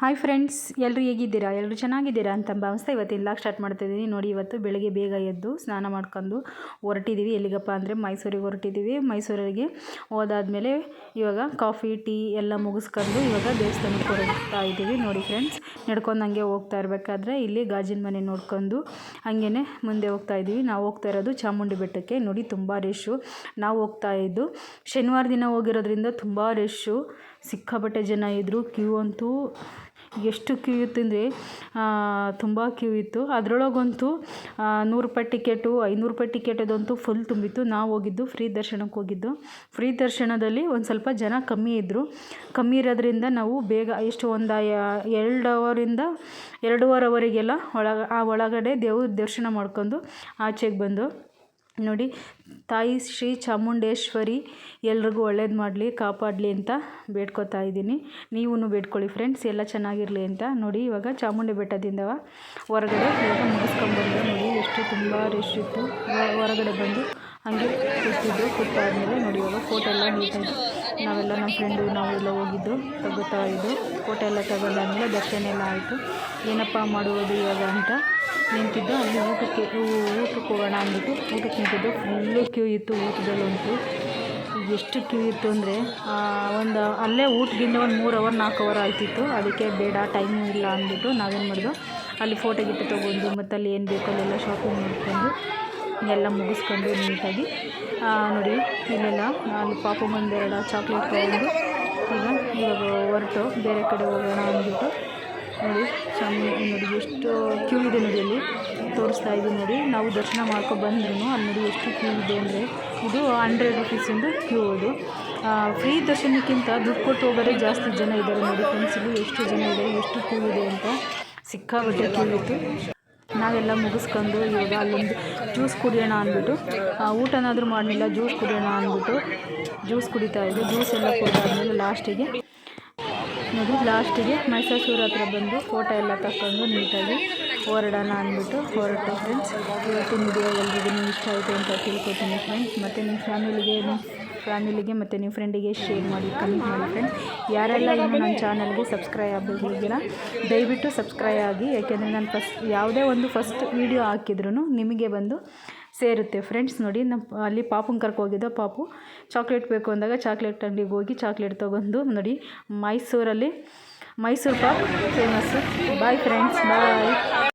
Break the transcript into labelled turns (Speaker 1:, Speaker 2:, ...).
Speaker 1: Hi friends ಎಲ್ಲರೂ ಹೇಗಿದ್ದೀರಾ? ಎಲ್ಲರೂ ಚೆನ್ನಾಗಿದ್ದೀರಾ ಅಂತ ಭಾವಿಸ್ತಾ ಇವತ್ತು ಇಲ್ಲ ಸ್ಟಾರ್ಟ್ ಮಾಡ್ತಾಯಿದ್ದೀನಿ ನೋಡಿ ಇವತ್ತು ಬೆಳಗ್ಗೆ ಬೇಗ ಎದ್ದು ಸ್ನಾನ ಮಾಡ್ಕೊಂಡು ಹೊರಟಿದ್ದೀವಿ ಎಲ್ಲಿಗಪ್ಪ ಅಂದರೆ ಮೈಸೂರಿಗೆ ಹೊರಟಿದ್ದೀವಿ ಮೈಸೂರಿಗೆ ಹೋದಾದ್ಮೇಲೆ ಇವಾಗ ಕಾಫಿ ಟೀ ಎಲ್ಲ ಮುಗಿಸ್ಕೊಂಡು ಇವಾಗ ದೇವಸ್ಥಾನಕ್ಕೆ ಹೊರಡ್ತಾ ಇದ್ದೀವಿ. ನೋಡಿ ಫ್ರೆಂಡ್ಸ್ ನಡ್ಕೊಂಡು ಹಂಗೆ ಹೋಗ್ತಾ ಇರಬೇಕಾದ್ರೆ ಇಲ್ಲಿ ಗಾಜಿನ ಮನೆ ನೋಡ್ಕೊಂಡು ಹಾಗೇ ಮುಂದೆ ಹೋಗ್ತಾ ಇದ್ದೀವಿ. ನಾವು ಹೋಗ್ತಾ ಇರೋದು ಚಾಮುಂಡಿ ಬೆಟ್ಟಕ್ಕೆ. ನೋಡಿ ತುಂಬ ರಶ್ಶು ನಾವು ಹೋಗ್ತಾ ಇದ್ದು ಶನಿವಾರ ದಿನ ಹೋಗಿರೋದ್ರಿಂದ ತುಂಬ ರಶ್ಶು ಸಿಕ್ಕಾಪಟ್ಟೆ ಜನ ಇದ್ದರು ಕ್ಯೂ ಅಂತೂ ಎಷ್ಟು ಕ್ಯೂ ಇತ್ತು ಅಂದರೆ ತುಂಬ ಕ್ಯೂ ಇತ್ತು. ಅದರೊಳಗಂತೂ ನೂರು ರೂಪಾಯಿ ಟಿಕೆಟು, ಐನೂರು ರೂಪಾಯಿ ಟಿಕೆಟದಂತೂ ಫುಲ್ ತುಂಬಿತ್ತು. ನಾವು ಹೋಗಿದ್ದು ಫ್ರೀ ದರ್ಶನಕ್ಕೆ ಹೋಗಿದ್ದು. ಫ್ರೀ ದರ್ಶನದಲ್ಲಿ ಒಂದು ಸ್ವಲ್ಪ ಜನ ಕಮ್ಮಿ ಇದ್ದರು ಕಮ್ಮಿ ಇರೋದ್ರಿಂದ ನಾವು ಬೇಗ ಎಷ್ಟು ಒಂದು ಎರಡು ಅವರಿಂದ ಎರಡೂವರೆ ಅವರಿಗೆಲ್ಲ ಒಳಗೆ, ಆ ಒಳಗಡೆ ದೇವ್ರ ದರ್ಶನ ಮಾಡ್ಕೊಂಡು ಆಚೆಗೆ ಬಂದು ನೋಡಿ. ತಾಯಿ ಶ್ರೀ ಚಾಮುಂಡೇಶ್ವರಿ, ಎಲ್ರಿಗೂ ಒಳ್ಳೇದು ಮಾಡಲಿ, ಕಾಪಾಡಲಿ ಅಂತ ಬೇಡ್ಕೊತಾ ಇದ್ದೀನಿ. ನೀವೂ ಬೇಡ್ಕೊಳ್ಳಿ ಫ್ರೆಂಡ್ಸ್, ಎಲ್ಲ ಚೆನ್ನಾಗಿರಲಿ ಅಂತ ನೋಡಿ ಇವಾಗ ಚಾಮುಂಡಿ ಬೆಟ್ಟದಿಂದ ಹೊರಗಡೆ ಇವಾಗ ಮುಗಿಸ್ಕೊಂಡ್ಬಂದು ನೋಡಿ, ಎಷ್ಟು ತುಂಬ ರಶ್ ಇತ್ತು. ಹೊರಗಡೆ ಬಂದು ಹಂಗೆ ಕೂತಿದ್ದು ಕೂತಾದ್ಮೇಲೆ ನೋಡಿ ಇವಾಗ ಫೋಟೋ ಎಲ್ಲ ನೀಟಾಗಿ ನಾವೆಲ್ಲ ನಮ್ಮ ಫ್ರೆಂಡು ನಾವೆಲ್ಲ ಹೋಗಿದ್ದು. ತಗೋತಾ ಇದ್ದು. ಫೋಟೋ ಎಲ್ಲ ತಗೊಂಡಾದ್ಮೇಲೆ ದರ್ಶನ ಎಲ್ಲ ಆಯಿತು. ಏನಪ್ಪ ಮಾಡುವುದು ಇವಾಗ ಅಂತ ನಿಂತಿದ್ದು. ಅಲ್ಲಿ ಊಟಕ್ಕೆ ಊಟಕ್ಕೆ ಹೋಗೋಣ ಅಂದ್ಬಿಟ್ಟು ಊಟಕ್ಕೆ ನಿಂತಿದ್ದು. ಫುಲ್ಲು ಕ್ಯೂ ಇತ್ತು ಊಟದಲ್ಲಂತೂ ಎಷ್ಟು ಕ್ಯೂ ಇತ್ತು ಅಂದರೆ ಒಂದು ಅಲ್ಲೇ ಊಟದಿಂದ ಒಂದು ಮೂರು ಅವರ್ ನಾಲ್ಕು ಅವರ್ ಆಯ್ತಿತ್ತು. ಅದಕ್ಕೆ ಬೇಡ ಟೈಮು ಇಲ್ಲ ಅಂದ್ಬಿಟ್ಟು ನಾವೇನು ಮಾಡಿದ್ವು. ಅಲ್ಲಿ ಫೋಟೋ ಗಿಟ್ಟು ತೊಗೊಂಡು ಮತ್ತು ಅಲ್ಲಿ ಏನು ಬೇಕೋ ಅಲ್ಲೆಲ್ಲ ಶಾಪಿಂಗ್ ಮಾಡಿಕೊಂಡು ಎಲ್ಲ ಮುಗಿಸ್ಕೊಂಡು ನೀಟಾಗಿ ನೋಡಿ, ಇಲ್ಲೆಲ್ಲ ಅಲ್ಲಿ ಪಾಪು ಎರಡು ಚಾಕ್ಲೇಟ್ ತೊಗೊಂಡು, ಈಗ ಇವಾಗ ಹೊರಟು, ಬೇರೆ ಕಡೆ ಹೋಗೋಣ ಅಂದ್ಬಿಟ್ಟು, ನೋಡಿ ಚೆನ್ನ ನೋಡಿ, ಎಷ್ಟು ಕ್ಯೂ ಇದೆ ನೋಡಿ ಅಲ್ಲಿ, ತೋರಿಸ್ತಾ ಇದ್ದೀವಿ ನೋಡಿ, ನಾವು ದರ್ಶನ ಮಾಡ್ಕೊಂಡು ಬಂದ್ರೂ ಅಲ್ಲಿ ನೋಡಿ ಎಷ್ಟು ಕ್ಯೂ ಇದೆ ಅಂದರೆ, ಇದು ಹಂಡ್ರೆಡ್ ರುಪೀಸಿಂದು ಕ್ಯೂ ಅದು. ಫ್ರೀ ದರ್ಶನಕ್ಕಿಂತ ದುಡ್ಡು ಕೊಟ್ಟು ಹೋಗೋದೇ ಜಾಸ್ತಿ ಜನ ಇದ್ದಾರೆ ನೋಡಿ ಫ್ರೆಂಡ್ಸ್ ಎಷ್ಟು ಜನ ಇದೆ ಎಷ್ಟು ಕ್ಯೂ ಇದೆ ಅಂತ ಸಿಕ್ಕಾಬಟ್ಟೆ ಕ್ಯೂ ನಾವೆಲ್ಲ ಮುಗಿಸ್ಕೊಂಡು ಇವಾಗ ಅಲ್ಲೊಂದು ಜ್ಯೂಸ್ ಕುಡಿಯೋಣ ಅಂದ್ಬಿಟ್ಟು ಊಟನಾದರೂ ಮಾಡಲಿಲ್ಲ, ಜ್ಯೂಸ್ ಕುಡಿಯೋಣ ಅಂದ್ಬಿಟ್ಟು ಜ್ಯೂಸ್ ಕುಡಿತಾ ಇದ್ದೆ. ಜ್ಯೂಸ್ ಎಲ್ಲ ಕುಡಿದಾದ್ಮೇಲೆ ಲಾಸ್ಟಿಗೆ, ನೋಡಿ, ಲಾಸ್ಟಿಗೆ ಮೈಸೂರು ಹತ್ರ ಬಂದು ಫೋಟೋ ಎಲ್ಲ ತಗೊಂಡು ನೀಟಾಗಿ ಹೊರಡೋಣ ಅಂದ್ಬಿಟ್ಟು ಹೊರಟು ಫ್ರೆಂಡ್ಸ್ ಇವತ್ತಿನ ವಿಡಿಯೋ ಎಲ್ರಿಗೂ ಇಷ್ಟ ಆಯಿತು ಅಂತ ತಿಳ್ಕೊತೀನಿ ಫ್ರೆಂಡ್ಸ್ ಮತ್ತು ನಿಮ್ಮ ಫ್ಯಾಮಿಲಿಗೆ ಫ್ಯಾಮಿಲಿಗೆ ಮತ್ತು ನಿಮ್ಮ ಫ್ರೆಂಡಿಗೆ ಶೇರ್ ಮಾಡಿ ಕಮೆಂಟ್ ಮಾಡಿ ಫ್ರೆಂಡ್ಸ್ ಯಾರೆಲ್ಲ ಇನ್ನು ನನ್ನ ಚಾನಲ್ಗೆ ಸಬ್ಸ್ಕ್ರೈಬ್ ಆಗಬೇಕಿದ್ದೀರ ದಯವಿಟ್ಟು ಸಬ್ಸ್ಕ್ರೈಬ್ ಆಗಿ. ಯಾಕೆಂದರೆ ನಾನು ಫಸ್ಟ್ ಯಾವುದೇ ಒಂದು ಫಸ್ಟ್ ವೀಡಿಯೋ ಹಾಕಿದ್ರೂ ನಿಮಗೆ ಬಂದು ಸೇರುತ್ತೆ ಫ್ರೆಂಡ್ಸ್ ನೋಡಿ ನಮ್ಮ ಅಲ್ಲಿ ಪಾಪುನ ಕರ್ಕೊ ಹೋಗಿದ್ದ ಪಾಪು. ಚಾಕ್ಲೇಟ್ ಬೇಕು ಅಂದಾಗ ಚಾಕ್ಲೇಟ್ ಅಂಗಡಿಗೆ ಹೋಗಿ ಚಾಕ್ಲೇಟ್ ತೊಗೊಂಡು ನೋಡಿ, ಮೈಸೂರಲ್ಲಿ Mysore pak famous bye friends bye